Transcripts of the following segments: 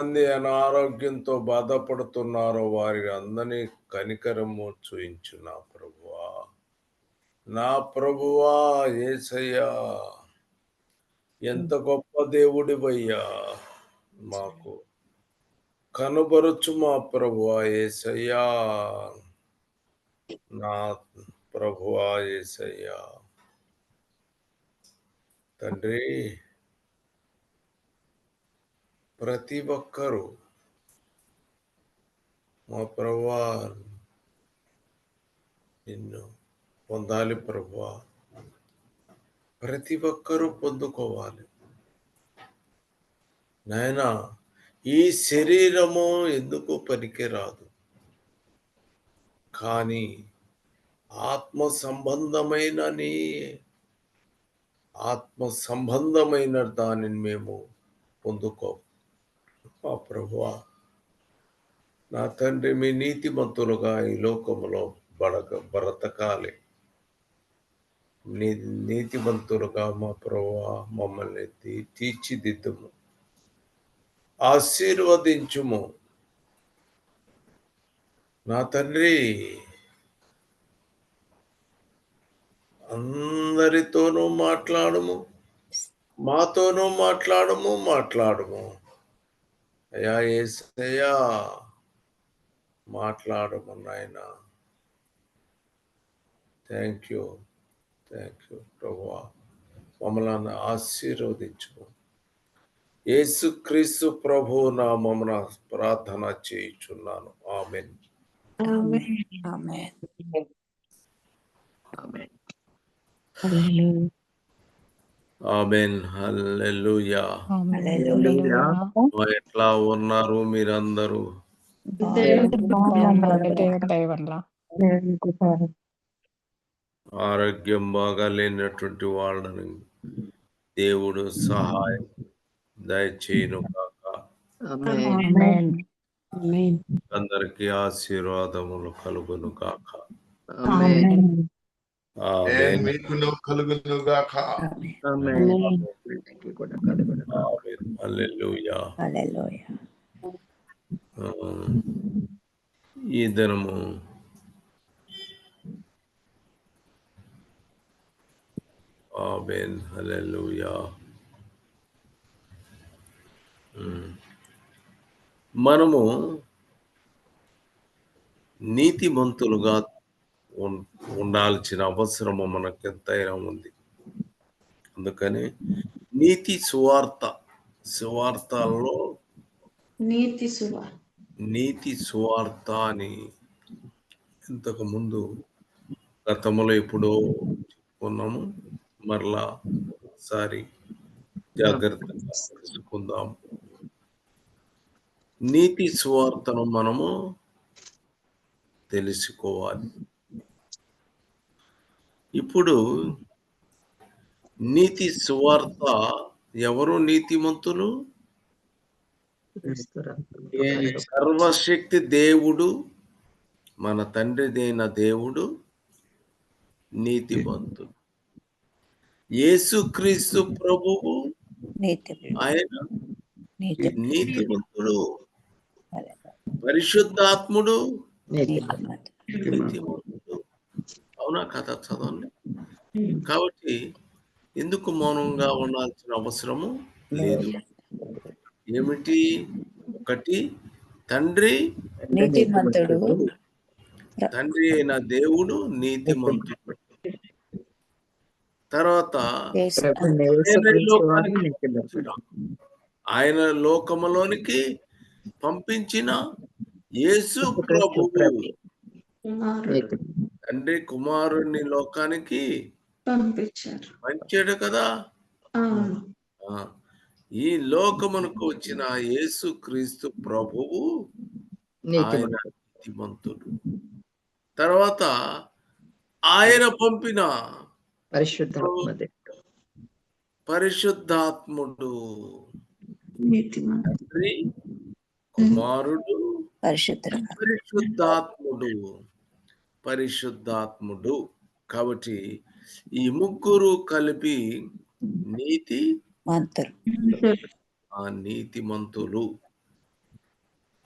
మంది అనారోగ్యంతో బాధపడుతున్నారో వారి అందరినీ కనికరము చూయించు నా ప్రభువా. నా ప్రభువా ఏసయ్యా ఎంత గొప్ప దేవుడివయ్యా మాకు. కనుబరుచు మా ప్రభువా ఏసయ్యా. నా ప్రభువా ఏసయ్యా. తండ్రి ప్రతి ఒక్కరూ మా ప్రభా నిన్ను పొందాలి ప్రభా ప్రతి ఒక్కరూ పొందుకోవాలి. నాయన ఈ శరీరము ఎందుకు పనికిరాదు? కానీ ఆత్మ సంబంధమైన నీ ఆత్మ సంబంధమైన దానిని మేము పొందుకో మా ప్రభువా నా తండ్రి మీ నీతిమంతులుగా ఈ లోకములో బడక బ్రతకాలి. నీ నీతిమంతులుగా మా ప్రభువా మమ్మల్ని తీ- తీర్చిదిద్దుము. ఆశీర్వదించుము. నా తండ్రి అందరితోనూ మాట్లాడము. మాతోనూ మాట్లాడము మాట్లాడము. అయ్యా ఏసయ్యా మాట్లాడము నాయన థ్యాంక్ యూ థ్యాంక్ యూ ప్రభువా. మమ్మల్ని ఆశీర్వదించుము. యేసుక్రీస్తు ప్రభు నామమున ప్రార్థన చేయుచున్నాను. Amen amen amen hallelujah. Hallelujah. ఎట్లా ఉన్నారు మీరందరూ? ఆరోగ్యం బాగా లేనటువంటి వాళ్ళని దేవుడు సహాయం దయచేయును కాక ఆమేన్. అందరికీ ఆశీర్వాదములు కలుగును కాక ఆమేన్ ఆమేన్ మీకును కలుగును గాక ఆమేన్ హల్లెలూయా హల్లెలూయా ఆ, ఈ దినము ఆమెన్ హల్లెలూయా ఉమ్. మనము నీతిమంతులుగా ఉండాల్సిన అవసరము మనకు ఎంతైనా ఉంది. అందుకని నీతి సువార్త సువార్తల్లో నీతి సువార్త. నీతి సువార్త అని ఇంతకు ముందు గతంలో ఎప్పుడో చెప్పుకున్నాము. మరలా ఒకసారి జాగ్రత్తగా తెలుసుకుందాం. నీతి సువార్తను మనము తెలుసుకోవాలి. ఇప్పుడు నీతి సువార్త ఎవరు నీతిమంతులు? సర్వశక్తి దేవుడు మన తండ్రిదైన దేవుడు నీతిమంతుడు. యేసుక్రీస్తు ప్రభువు ఆయన నీతి నీతిమంతుడు. పరిశుద్ధాత్ముడు నీతిమంతుడు. అవునా కథ చదవండి కాబట్టి ఎందుకు మౌనంగా ఉండాల్సిన అవసరము లేదు. ఏమిటి? ఒకటి తండ్రి నీతిమంతుడు. తండ్రి అయిన దేవుడు నీతిమంతుడు. తర్వాత ఆయన లోకములోనికి పంపించిన యేసు ప్రభువు. కుమారుడు తండ్రి కుమారుణ్ణి లోకానికి పంపించారు. పంచాడు కదా? అవును. ఆ, ఈ లోకమునకు వచ్చిన యేసు క్రీస్తు ప్రభువు ఆయన నీతిమంతుడు. తర్వాత ఆయన పంపిన పరిశుద్ధాత్మదే. పరిశుద్ధాత్ముడు. నీతిమంతుడు. తండ్రి కుమారుడు పరిశుద్ధుడు పరిశుద్ధాత్ముడు. పరిశుద్ధాత్ముడు. కాబట్టి ఈ ముగ్గురు కలిపి నీతి ఆ నీతిమంతులు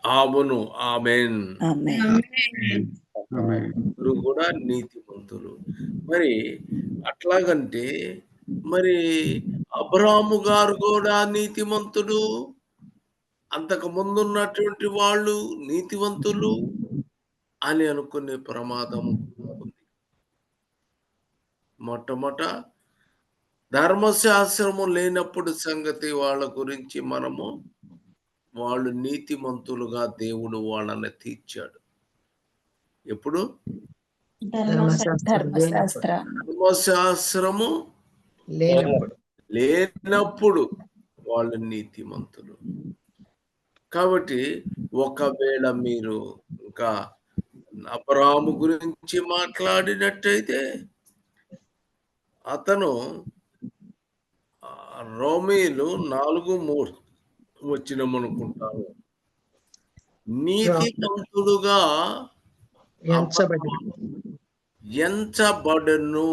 ఆమెన్ ఆమె ఆమేన్. కూడా నీతిమంతులు మరి అట్లాగంటే మరి అబ్రాము గారు కూడా నీతిమంతుడు అంతకు ముందున్నటువంటి వాళ్ళు నీతివంతులు అని అనుకునే ప్రమాదం ఉంది. మొట్టమొదట ధర్మశాస్త్రము లేనప్పుడు సంగతి వాళ్ళ గురించి మనము వాళ్ళు నీతిమంతులుగా దేవుడు వాళ్ళని తీర్చాడు. ఎప్పుడు? ధర్మశాస్త్రము లేనప్పుడు. లేనప్పుడు వాళ్ళు నీతిమంతులు. కాబట్టి ఒకవేళ మీరు ఇంకా అబ్రాము గురించి మాట్లాడినట్టయితే అతను రోమీలు నాలుగు మూడు వచ్చినమనుకుంటాను నీతిమంతుడుగా ఎంచబడి ఎంచబడను.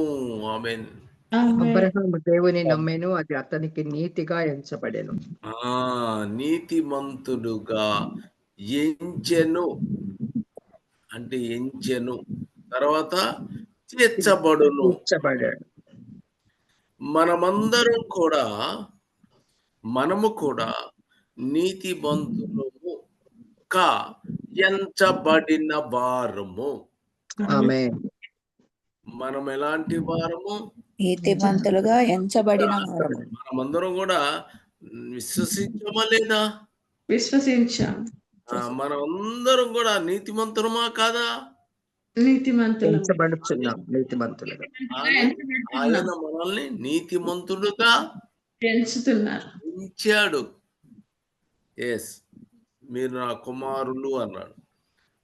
అబ్రహాము దేవుని నమ్మెను అది అతనికి నీతిగా ఎంచబడెను. ఆ నీతిమంతుడుగా ఎంచెను. అంటే ఎంచెను తర్వాత చేర్చబడును మనమందరం కూడా మనము కూడా నీతిమంతులము కా ఎంచబడిన వారము. ఆమె మనం ఎలాంటి వారము? నీతిమంతులుగా ఎంచబడిన మనమందరం కూడా విశ్వసించమా లేదా? విశ్వసించాం. ఆ, మనమందరం కూడా నీతిమంతులమా కాదా? నీతిమంతులం ఎంచబడుచున్నాం నీతిమంతులుగా. ఆయన మనల్ని నీతిమంతులుగా పెంచుతున్నారు. ఎస్ మీరు నా కుమారులు అన్నాడు.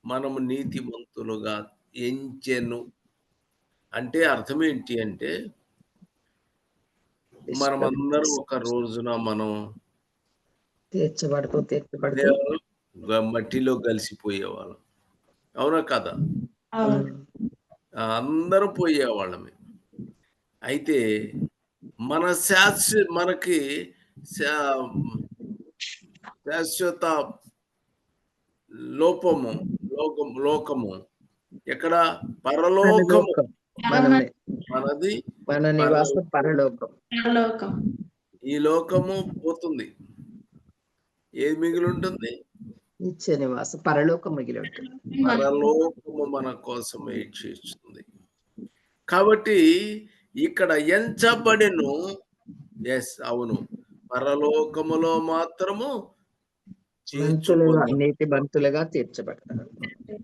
మనము నీతిమంతులుగా ఎంచెను. అంటే అర్థం ఏంటి అంటే మనమందరం ఒక రోజున మనం తీర్చబడుతూ గ- మట్టిలో కలిసిపోయేవాళ్ళం. అవునా కదా? అందరం పోయేవాళ్ళమే అయితే మన శాశ్వ మనకి శా- శాశ్వత లోపము లోకం లోకము ఎక్కడ? పరలోకము. మనది మన నివాసం పరలోకం. పరలోకం. ఈ లోకము పోతుంది. ఏది మిగిలి ఉంటుంది? నిత్య నివాసం పరలోకం మిగిలి ఉంటుంది పరలోకము మన కోసం చేస్తుంది. కాబట్టి ఇక్కడ ఎంచబడెను ఎస్ అవును. పరలోకములో మాత్రము. నీతి బంతులుగా తీర్చబడతారు.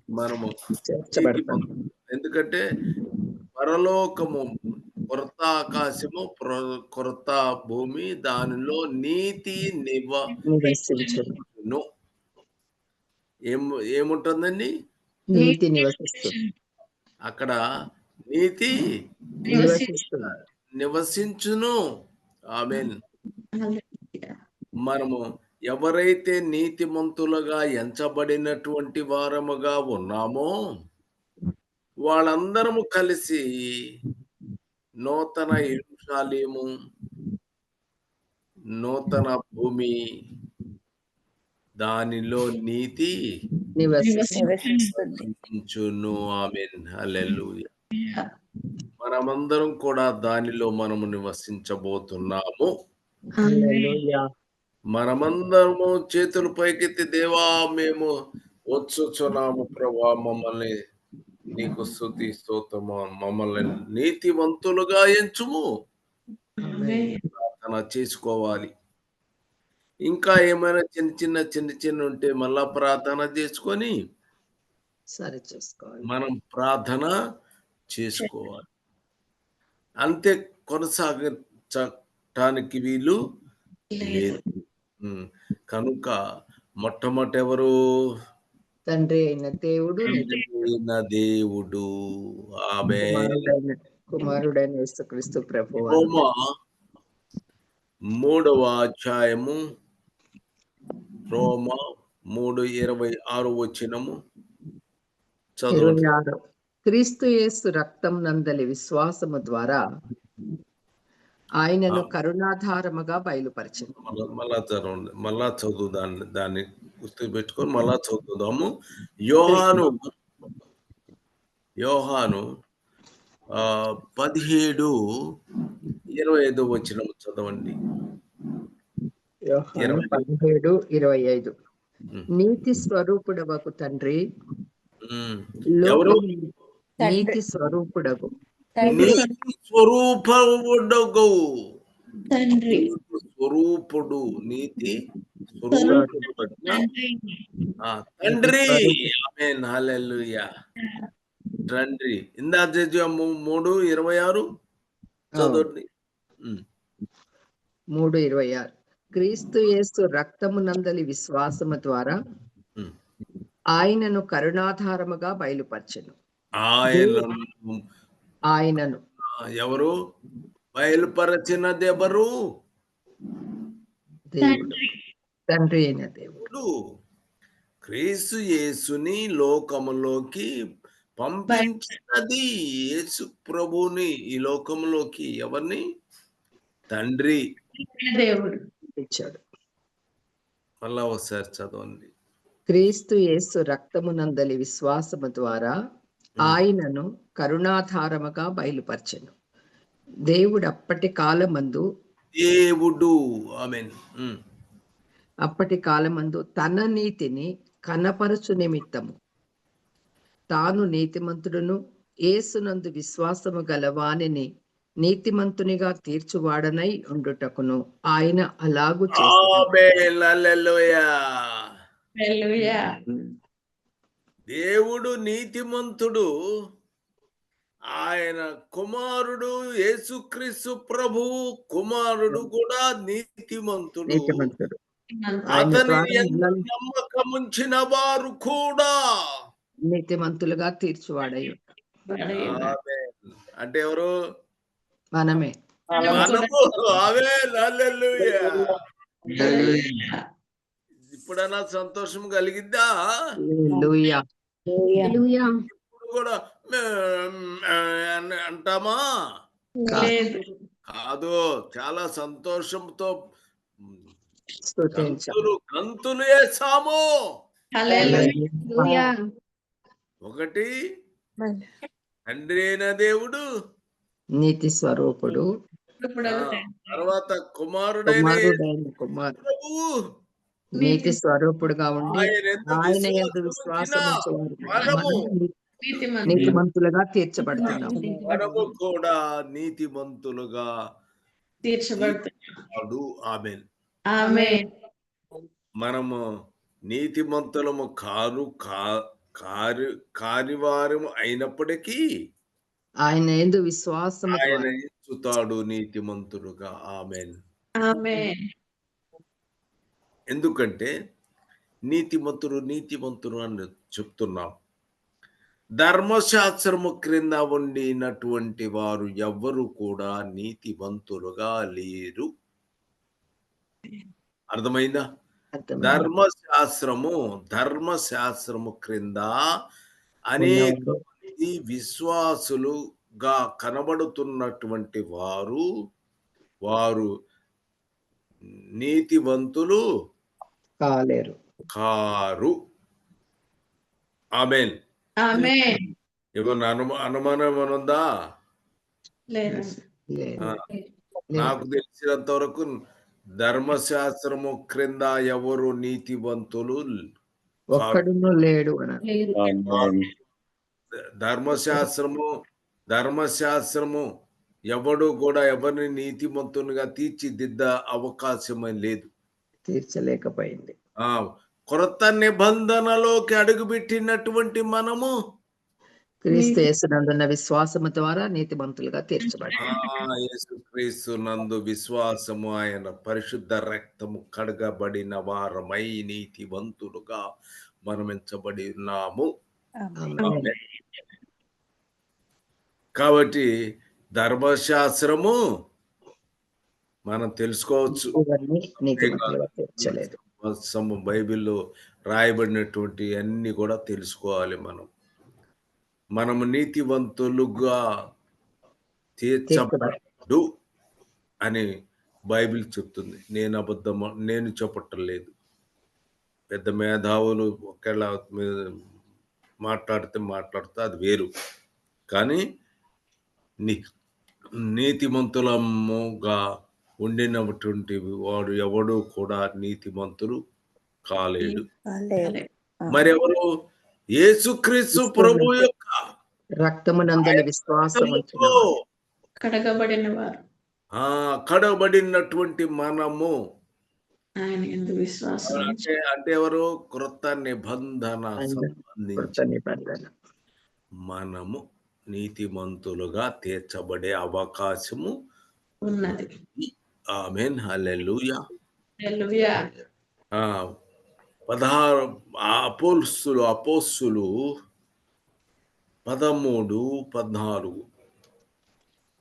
మనము ఎందుకంటే పరలోకము కొరత ఆకాశము కొరత భూమి దానిలో నీతి నివను ఏం ఏముంటుందండి? నీతి నివసిస్తుంది అక్కడ నీతి నివసించును. ఆమెన్. హల్లెలూయా. మనము ఎవరైతే నీతిమంతులుగా ఎంచబడినటువంటి వారముగా ఉన్నామో వాళ్ళందరము కలిసి నూతన ఎరుషాలేము నూతన భూమి దానిలో నీతి నివసిస్తుంది నివసిస్తుంది. నివసించును. ఆమెన్. హల్లెలూయా. మనమందరం కూడా దానిలో మనము నివసించబోతున్నాము. హల్లెలూయా. మనమందరము చేతులు పైకెత్తి దేవా మేము వచ్చుచున్నాము ప్రభా మమ్మల్ని నీకు స్థుతి స్తోత్రము మమ్మల్ని నీతివంతులుగా ఎంచుము. ప్రార్థన చేసుకోవాలి. ఇంకా ఏమైనా చిన్న చిన్న చిన్న చిన్న ఉంటే మళ్ళా ప్రార్థన చేసుకొని సరి చేసుకోవాలి. మనం ప్రార్థన చేసుకోవాలి. అంతే కొనసాగించటానికి వీలు లేదు. కనుక మొట్టమొదటి ఎవరు తండ్రి అయిన దేవుడు. అయిన దేవుడు. ఆమె కుమారుడైన యేసుక్రీస్తు ప్రభు మూడవ అధ్యాయము రోమ మూడు ఇరవై ఆరు వచ్చినము. చదువు ఇరవై ఆరు. క్రీస్తు యేసు రక్తం నందలి విశ్వాసము ద్వారా ఆయనను కరుణాధారముగా బయలుపరిచింది. మళ్ళా చదవండి. మళ్ళా చదువు దాన్ని దాన్ని పుస్తకం పెట్టుకొని మళ్ళా చదువుదాము. యోహాను యోహాను ఆ, పదిహేడు ఇరవై ఐదు వచ్చిన చదవండి. పదిహేడు ఇరవై ఐదు. నీతి స్వరూపుడవకు తండ్రి? నీతి నీతి స్వరూపముడగు. తండ్రి. స్వరూపుడు. నీతి స్వరూపుడు. తండ్రి. తండ్రి ఆమేన్. హల్లెలూయా. తండ్రి. ఇందా మూడు ఇరవై ఆరు? చదవండి. మూడు ఇరవై ఆరు. క్రీస్తు యేసు రక్తము నందలి విశ్వాసము ద్వారా. ఆయనను కరుణాధారముగా బయలుపరచెను. ఆయన ఆయనను. ఎవరు? బయలుపరచినది ఎవరు దేవుడు. తండ్రి అయిన దేవుడు. క్రీస్తు యేసుని లోకములోకి పంపించినది యేసు ప్రభుని ఈ లోకములోకి ఎవరిని? తండ్రి. దేవుడు. ఇచ్చాడు మళ్ళా ఒకసారి చదవండి. క్రీస్తు యేసు రక్తము నందలి విశ్వాసము ద్వారా ఆయనను కరుణాధారముగా బయలుపరచెను. దేవుడు అప్పటి కాలమందు దేవుడు ఆమెన్. అప్పటి కాలమందు తన నీతిని కనపరచు నిమిత్తము. తాను నీతిమంతుడును యేసునందు విశ్వాసము గల వానిని నీతిమంతునిగా తీర్చువాడనై ఉండుటకును. ఆయన అలాగు దేవుడు నీతిమంతుడు. ఆయన కుమారుడు యేసుక్రీస్తు ప్రభు కుమారుడు కూడా నీతిమంతుడు. అతని నమ్మకముంచిన వారు కూడా నీతిమంతులుగా తీర్చువాడై ఉన్నాడు. ఆమేన్. అంటే ఎవరు? మనమే. మనము. ఆమేన్. హల్లెలూయా. హల్లెలూయా. ఇప్పుడన్నా సంతోషం కలిగిద్దా? హల్లెలూయా. హల్లెలూయా. ఇప్పుడు కూడా అంటామా? కాదు. చాలా సంతోషంతో. గంతులు వేసాము హల్లెలూయా. ఒకటి. తండ్రి అయిన దేవుడు నీతి స్వరూపుడు. తర్వాత కుమారుడైన కుమారుడైన కుమారు ప్రభువు నీతి స్వరూపుడుగా ఉండి ఆయన విశ్వాసం నీతిమంతులుగా తీర్చబడుతున్నాం. మనము కూడా నీతిమంతులుగా తీర్చబడుతున్నాడు ఆమెన్. ఆమె మనము నీతిమంతులము కారు కారు కానివారము అయినప్పటికీ ఆయన ఎందు విశ్వాసము ఆయన ఎంచుతాడు నీతిమంతుడుగా ఆమెన్ ఆమె ఎందుకంటే నీతిమంతుడు నీతిమంతుడు అని చెప్తున్నాం. ధర్మశాస్త్రము క్రింద ఉండినటువంటి వారు ఎవ్వరు కూడా నీతివంతులుగా లేరు. అర్థమైందా? అర్థమైంది. ధర్మశాస్త్రము ధర్మశాస్త్రము క్రింద అనేక మంది విశ్వాసులుగా కనబడుతున్నటువంటి వారు వారు నీతివంతులు కాలేరు. కారు. ఆమెన్. ఆమె ఏమన్నా అనుమా అనుమానం ఏమైనా ఉందా. నాకు తెలిసినంత వరకు ధర్మశాస్త్రము క్రింద ఎవరు నీతివంతులు? ఒక్కడును లేడు అని ధర్మశాస్త్రము ధర్మశాస్త్రము ఎవడు కూడా ఎవరిని నీతిమంతునిగా తీర్చిదిద్ద అవకాశమే లేదు. తీర్చలేకపోయింది. ఆ కొత్త నిబంధనలోకి అడుగుపెట్టినటువంటి మనము క్రీస్తు యేసునందున్న విశ్వాసము ద్వారా నీతిమంతులుగా తీర్చబడి యేసుక్రీస్తు నందు విశ్వాసము ఆయన పరిశుద్ధ రక్తము కడగబడిన వారమై నీతివంతులుగా మనమించబడి ఉన్నాము. ఆమేన్. కాబట్టి ధర్మశాస్త్రము మనం తెలుసుకోవచ్చు. బైబిల్లో రాయబడినటువంటి అన్ని కూడా తెలుసుకోవాలి మనం. మనము నీతివంతులుగా తీర్చబడు అని బైబిల్ చెప్తుంది. నేను అబద్ధం నేను చెప్పటం లేదు. పెద్ద మేధావులు ఒకవేళ మీ- మాట్లాడితే మాట్లాడితే అది వేరు. కానీ నీ నీతిమంతులముగా ఉండినటువంటి వాడు ఎవడు కూడా నీతిమంతుడు కాలేడు. మరి ఎవరు యేసుక్రీస్తు ప్రభు యొక్క రక్తమునందలి విశ్వాసం ఉంచిన రక్తముతో కడగబడిన వారు ఆ కడబడినటువంటి మనము. విశ్వాసం అంటే అంటే ఎవరు? కృత నిబంధన సంబంధించి. మనము. నీతిమంతులుగా తీర్చబడే అవకాశము ఉన్నది. ఆమెన్. హల్లెలూయా. హల్లెలూయా. ఆ పదహారు ఆ అపోస్తులు అపోస్తులు పదమూడు పద్నాలుగు.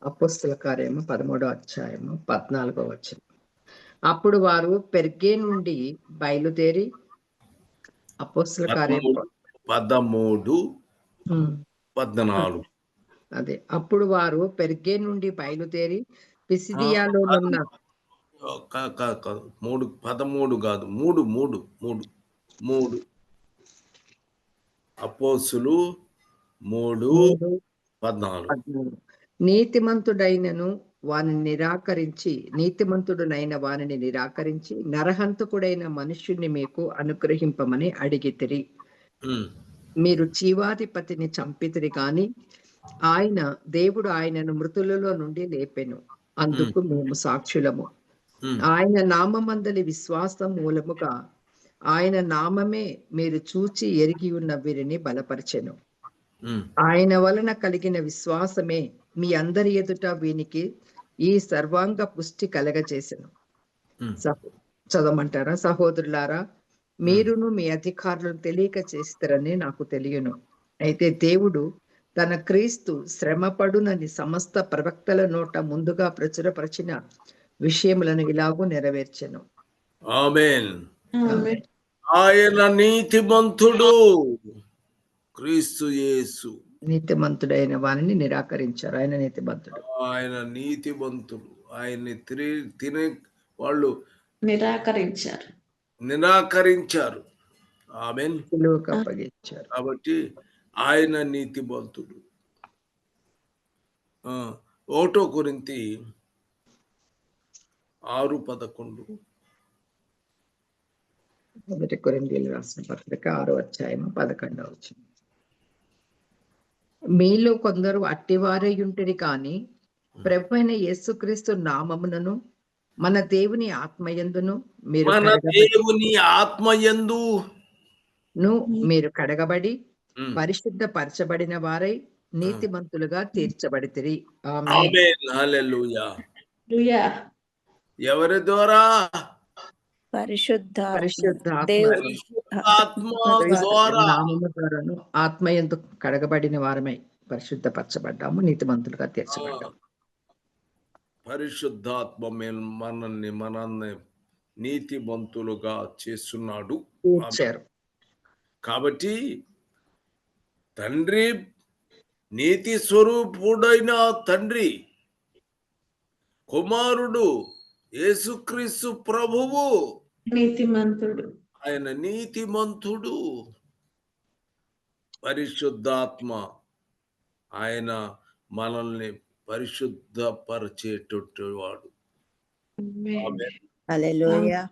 అపుస్తుల కార్యము పదమూడో అధ్యాయము పద్నాలుగో వచ్చిన అప్పుడు వారు పెర్గే నుండి బయలుదేరి అపోస్తుల కార్యము పదమూడు పద్నాలుగు. అదే. అప్పుడు వారు పెర్గే నుండి బయలుదేరి కా- కాదు. మూడు పదమూడు కాదు. మూడు మూడు మూడు మూడు. అపోసులు మూడు పద్నాలుగు. నీతిమంతుడైనను వాని నిరాకరించి నీతిమంతుడునైన వానిని నిరాకరించి నరహంతకుడైన మనుష్యుని మీకు అనుగ్రహింపమని అడిగితిరి. మీరు జీవాధిపతిని చంపితిరి కాని ఆయన దేవుడు ఆయనను మృతులలో నుండి లేపెను. అందుకు మేము సాక్షులము. ఆయన నామమందలి విశ్వాసం మూలముగా ఆయన నామమే మీరు చూచి ఎరిగి ఉన్న వీరిని బలపరిచెను. ఆయన వలన కలిగిన విశ్వాసమే మీ అందరి ఎదుట వీనికి ఈ సర్వాంగ పుష్టి కలగజేసెను. చదవమంటారా? సహోదరులారా మీరును మీ అధికారులను తెలియక చేస్తారని నాకు తెలియను. అయితే దేవుడు తన క్రీస్తు శ్రమపడునని సమస్త ప్రవక్తల నోట ముందుగా ప్రచురపరిచిన విషయములను ఇలాగూ నెరవేర్చెను. ఆయన నీతిమంతుడు. క్రీస్తు యేసు. నీతిమంతుడైన వారిని నిరాకరించారు. ఆయన నీతిమంతుడు. ఆయన నీతిమంతుడు. ఆయన్ని తినే వాళ్ళు నిరాకరించారు. నిరాకరించారు. ఆమెన్. అప్పగించారు కాబట్టి ఆయన నీతిమంతుడు. ఒకటో కొరింతి ఆరు పదకొండు. మొదటి కొరింథీయులు రాసిన పత్రిక ఆరో అధ్యాయము పదకొండవ వచ్చిన మీలో కొందరు అట్టివారై ఉంటిరి కాని ప్రభు అయిన యేసుక్రీస్తు నామమునను మన దేవుని ఆత్మయందును మీరు మన దేవుని ఆత్మయందు మీరు కడగబడి ఉమ్, పరిశుద్ధ పరచబడిన వారై నీతిమంతులుగా తీర్చబడితిరి. ఆమె ఆమేన్. హల్లెలూయా. హల్లెలూయా. ఎవరి ద్వారా? పరిశుద్ధ పరిశుద్ధ ఆత్మ దేవుని ఆత్మ ద్వారా. నామము ద్వారాను ఆత్మయందు కడగబడిన వారమై పరిశుద్ధ పరచబడ్డాము నీతిమంతులుగా తీర్చబడ్డాము. పరిశుద్ధాత్మ మనల్ని మనల్ని నీతిమంతులుగా చేస్తున్నాడు. కాబట్టి తండ్రి నీతి స్వరూపుడైన తండ్రి కుమారుడు యేసుక్రీస్తు ప్రభువు నీతిమంతుడు ఆయన నీతిమంతుడు పరిశుద్ధాత్మ ఆయన మనల్ని పరిశుద్ధపరిచేటట్టు వాడు ఆమేన్. ఆమేన్. హల్లెలూయా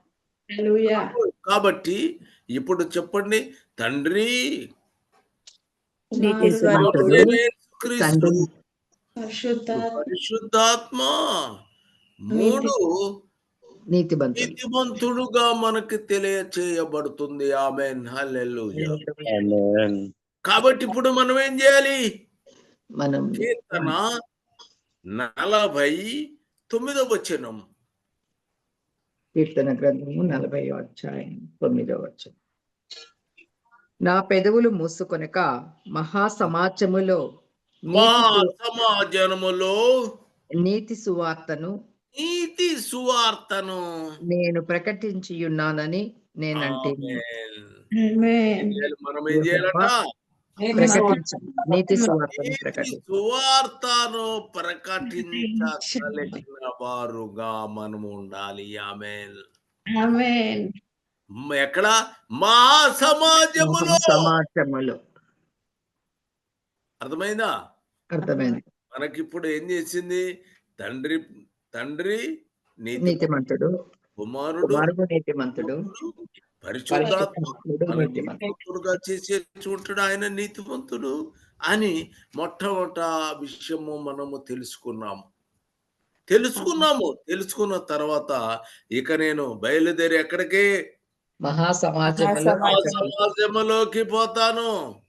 హల్లెలూయా. కాబట్టి ఇప్పుడు చెప్పండి తండ్రి నీతి కుమారుడు, స్వరూపుడు యేసుక్రీస్తు, తండ్రి పరిశుద్ధ పరిశుద్ధాత్మ. మూడు నీతిమంతుడుగా మనకి తెలియచేయబడుతుంది. ఆమె హల్లెలూయా. కాబట్టి ఇప్పుడు మనం ఏం చేయాలి? మనం కీర్తన నలభై తొమ్మిదో వచనం. కీర్తన గ్రంథము నలభై అధ్యాయం తొమ్మిదో వచ్చం నా పెదవులు మూసుకొనక మహా సమాజములో మా నీతి సు- సమాజములో నీతి సువార్తను నీతి సువార్తను నేను ప్రకటించి ఉన్నానని నేనంటే. మనం ఏం చేయాలట? ప్రకటించ నీతి సువార్తను ప్రకటించగలిగిన వారుగా మనము ఉండాలి. ఆమెన్. ఆమేన్. మ- ఎక్కడ? మా సమాజములో. సమాజములో. అర్థమైందా? అర్థమైంది. మనకిప్పుడు ఏం చేసింది? తండ్రి తండ్రి నీతి నీతిమంతుడు. కుమారుడు నీతిమంతుడు. పరిశుద్ధాత్మ పరిశుద్ధాత్ముడు మన నీతిమంతుడు. నీతిమంతుడుగా చేసే చూంటాడు ఆయన నీతిమంతుడు అని మొట్టమొదట విషయము మనము తెలుసుకున్నాము. తెలుసుకున్నాము. తెలుసుకున్న తర్వాత ఇక నేను బయలుదేరి ఎక్కడికి? మహాసమాజములో ఆ సమాజంలోకి పోతాను.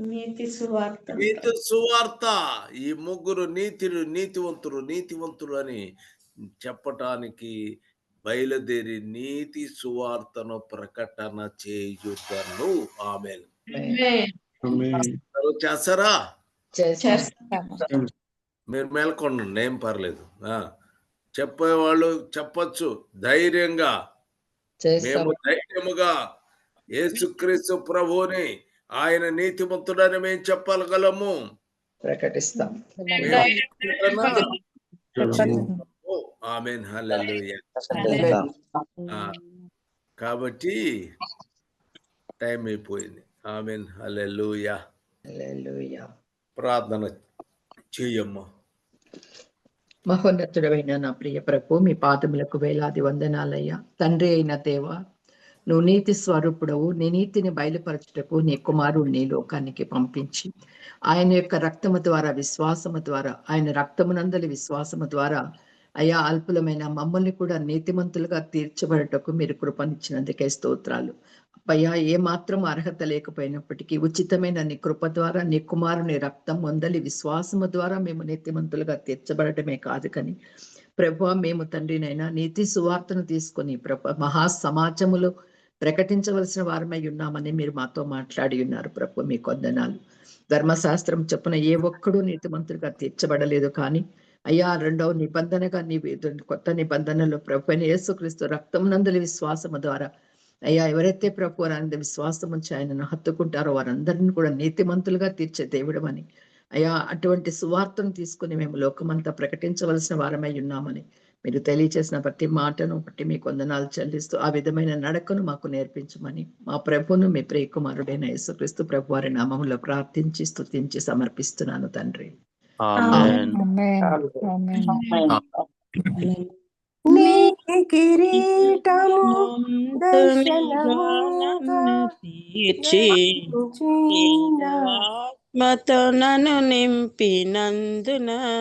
నీతి సువార్త. నీతి సువార్త. ఈ ముగ్గురు నీతిలు నీతివంతులు నీతివంతులు అని చెప్పటానికి బయలుదేరి నీతి సువార్తను ప్రకటన చేయుదను ఆమె ఆమేన్. చేస్తారా? చేస్తాం. మీరు మేల్కొండండి ఏం పర్లేదు. ఆ చెప్పేవాళ్ళు చెప్పొచ్చు ధైర్యంగా. మేము ధైర్యముగా యేసుక్రీస్తు ప్రభువుని ఆయన నీతిమంతుడని మేము చెప్పగలము. ప్రకటిస్తాం. ఆమెన్. హల్లెలూయా. ఆ, కాబట్టి టైం అయిపోయింది. ఆమెన్. హల్లెలూయా. హల్లెలూయా. ప్రార్థన చేయమ్మా. మహోన్నతుడైన నా ప్రియ ప్రభు మీ పాదములకు వేలాది వందనాలయ్యా. తండ్రి అయిన దేవ నువ్వు నీతి స్వరూపుడవు నీ నీతిని బయలుపరచుటకు నీ కుమారుడు నీ లోకానికి పంపించి ఆయన యొక్క రక్తము ద్వారా విశ్వాసము ద్వారా ఆయన రక్తమునందలి విశ్వాసము ద్వారా అయా అల్పులమైన మమ్మల్ని కూడా నీతిమంతులుగా తీర్చబడటకు మీరు కృపనిచ్చినందుకే స్తోత్రాలు. అయ్యా ఏ మాత్రం అర్హత లేకపోయినప్పటికీ ఉచితమైన నీ కృప ద్వారా నీ కుమారుని రక్తం వందలి విశ్వాసము ద్వారా మేము నీతిమంతులుగా తీర్చబడటమే కాదు కానీ ప్రభు మేము తండ్రినైనా నీతి సువార్తను తీసుకొని ప్రభ మహా సమాజములో ప్రకటించవలసిన వారమై ఉన్నామని మీరు మాతో మాట్లాడి ఉన్నారు ప్రభు మీ కొందనాలు. ధర్మశాస్త్రం చెప్పున ఏ ఒక్కడూ నీతిమంతులుగా తీర్చబడలేదు కానీ అయ్యా రెండవ నిబంధనగా నీ కొత్త నిబంధనలో ప్రభు యేసుక్రీస్తు రక్తం నందలి విశ్వాసము ద్వారా అయ్యా ఎవరైతే ప్రభు అనంద విశ్వాసం ఉంచి ఆయనను హత్తుకుంటారో వారందరిని కూడా నీతిమంతులుగా తీర్చే దేవుడు అని. అయ్యా అటువంటి సువార్తను తీసుకుని మేము లోకమంతా ప్రకటించవలసిన వారమై ఉన్నామని మీరు తెలియచేసిన ప్రతి మాటను బట్టి మీ కొందనాలు చెల్లిస్తూ ఆ విధమైన నడకను మాకు నేర్పించమని మా ప్రభును మీ ప్రియకుమారుడైన యేసుక్రీస్తు ప్రభు వారి నామములో ప్రార్థించి స్తుతించి సమర్పిస్తున్నాను తండ్రి. కిరీటము దర్శనముగా తీర్చి చీన ఆత్మతో నన్ను నింపినందున